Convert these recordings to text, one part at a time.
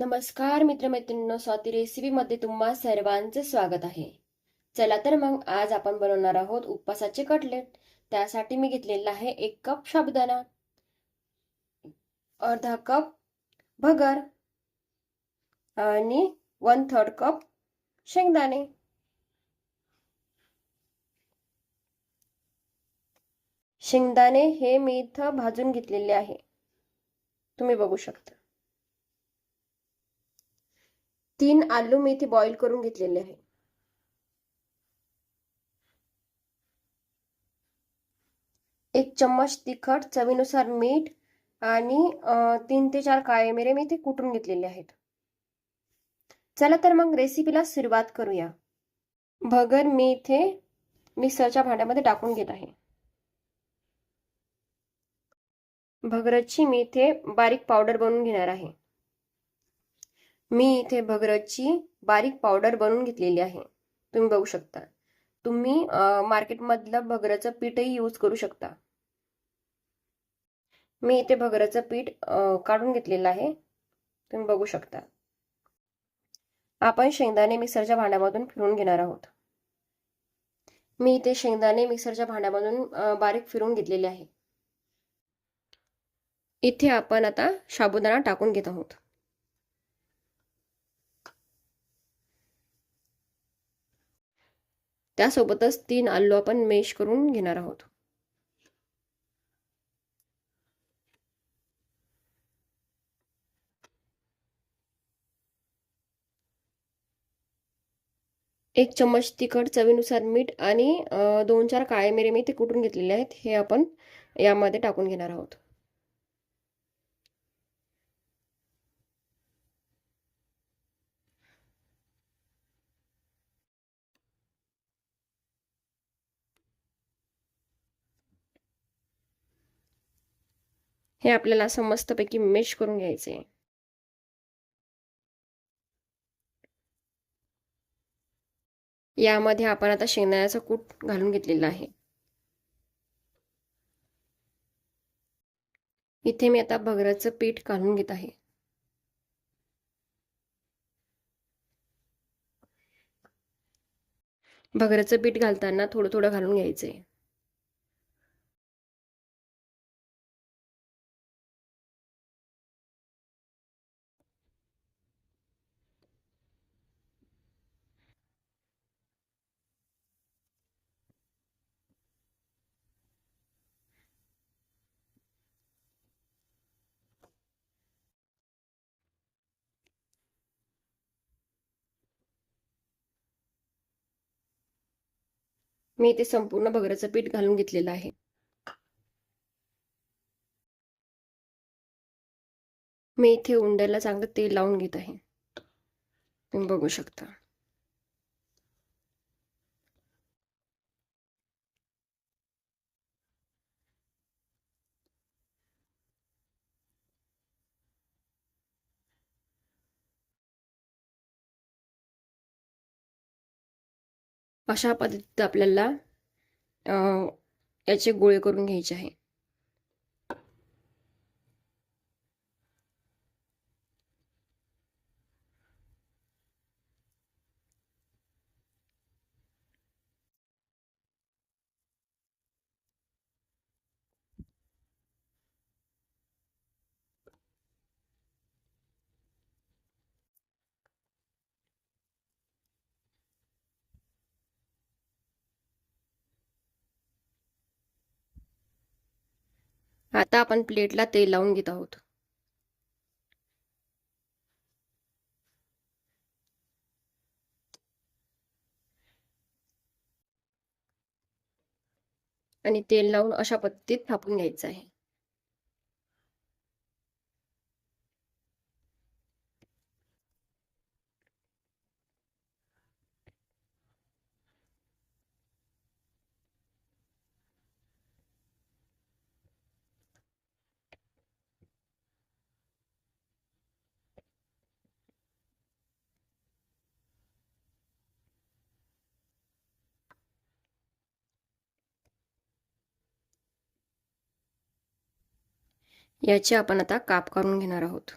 नमस्कार मित्रमैत्रिणींनो स्वाती रेसिपीमध्ये तुम्हा सर्वांचे स्वागत आहे. चला तर मग आज आपण बनवणार आहोत उपवासाचे कटलेट. त्यासाठी मी घेतलेला आहे एक कप शाबुदाना अर्धा कप भगर आणि वन थर्ड कप शेंगदाणे. शेंगदाणे हे मी इथं भाजून घेतलेले आहे. तुम्ही बघू शकता. तीन आलू मी इथे बॉईल करून घेतलेले आहे. एक चम्मच तिखट चवीनुसार मीठ आणि तीन ते चार काळे मिरे मी इथे कुटून घेतलेले आहेत. चला तर मग रेसिपीला सुरुवात करूया. भगर मी इथे मिक्सरच्या भांड्यामध्ये टाकून घेत आहे. भगरची मी इथे बारीक पावडर बनवून घेणार आहे. मी इथे भगरची बारीक पावडर बनवून घेतलेली आहे. तुम्ही बघू शकता. तुम्ही मार्केटमधलं भगराचं पीठही यूज करू शकता. मी इथे भगराचं पीठ काढून घेतलेलं आहे. तुम्ही बघू शकता. आपण शेंगदाणे मिक्सरच्या भांड्यामधून फिरून घेणार आहोत. मी इथे शेंगदाणे मिक्सरच्या भांड्यामधून बारीक फिरून घेतलेले आहे. इथे आपण आता साबुदाणा टाकून घेत आहोत. त्यासोबतच तीन आलू आपण मेश करून घेणार आहोत. एक चम्मच तिखट चवीनुसार मीठ आणि दोन चार काळे मिरे मी ते कुटून घेतलेले आहेत हे आपण यामध्ये टाकून घेणार आहोत. हे आपल्याला असं मस्तपैकी मेश करून घ्यायचे आहे यामध्ये आपण आता शेंगदाण्याचा कूट घालून घेतलेला आहे. इथे मी आता भगराचं पीठ घालून घेत आहे. भगराचं पीठ घालताना थोडं थोडं घालून घ्यायचंय. मी इथे संपूर्ण भगराचं पीठ घालून घेतलेलं आहे. मी इथे उंड्याला चांगलं तेल लावून घेत आहे. तुम्ही बघू शकता. अशा पद्धतीत आपल्याला याचे गोळे करून घ्यायचे आहे. आता आपण प्लेटला तेल लावून घेत आहोत. आणि तेल लावून अशा पद्धतीत थापून घ्यायचं आहे. याचे आपण आता काप करून घेणार आहोत.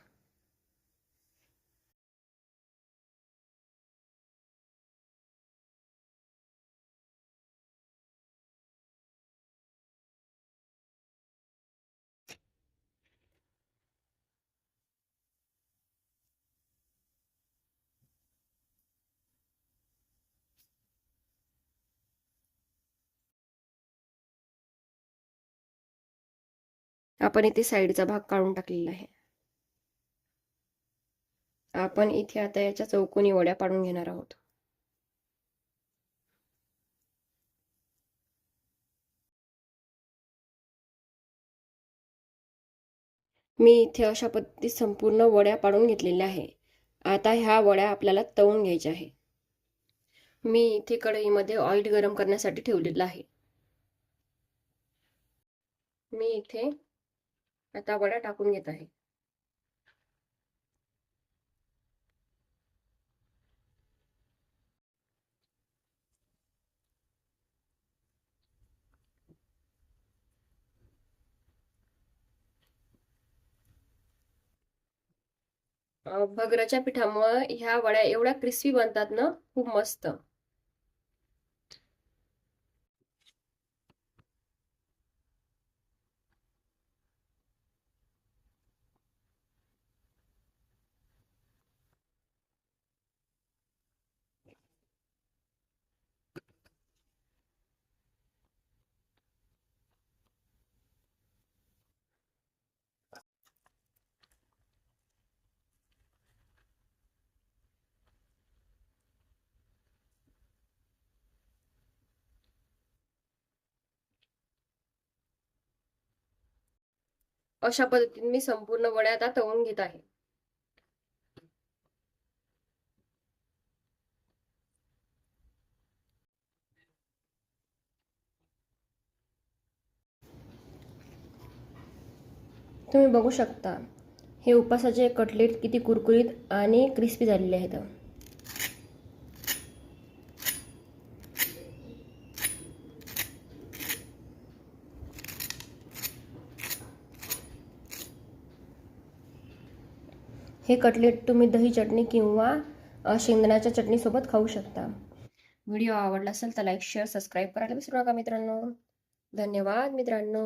आपण इथे साईडचा भाग काढून टाकलेला आहे. आपण इथे आता याच्या चौकोनी वड्या पाडून घेणार आहोत. मी इथे अशा पद्धतीत संपूर्ण वड्या पाडून घेतलेल्या आहे. आता ह्या वड्या आपल्याला तळून घ्यायच्या आहे. मी इथे कढईमध्ये ऑइल गरम करण्यासाठी ठेवलेलं आहे. मी इथे आता वडा टाकून घेत आहे. भगराच्या पिठामुळे ह्या वड्या एवढ्या क्रिस्पी बनतात ना खूप मस्त. अशा पद्धतीने मी संपूर्ण वड्या आता तळून घेत आहे. तुम्ही बघू शकता हे उपासाचे कटलेट किती कुरकुरीत आणि क्रिस्पी झालेले आहेत. हे कटलेट तुम्ही दही चटणी किंवा शेंगदाण्याच्या चटणीसोबत खाऊ शकता. व्हिडिओ आवडला असेल तर लाईक शेअर सबस्क्राईब करायला विसरू नका मित्रांनो. धन्यवाद मित्रांनो.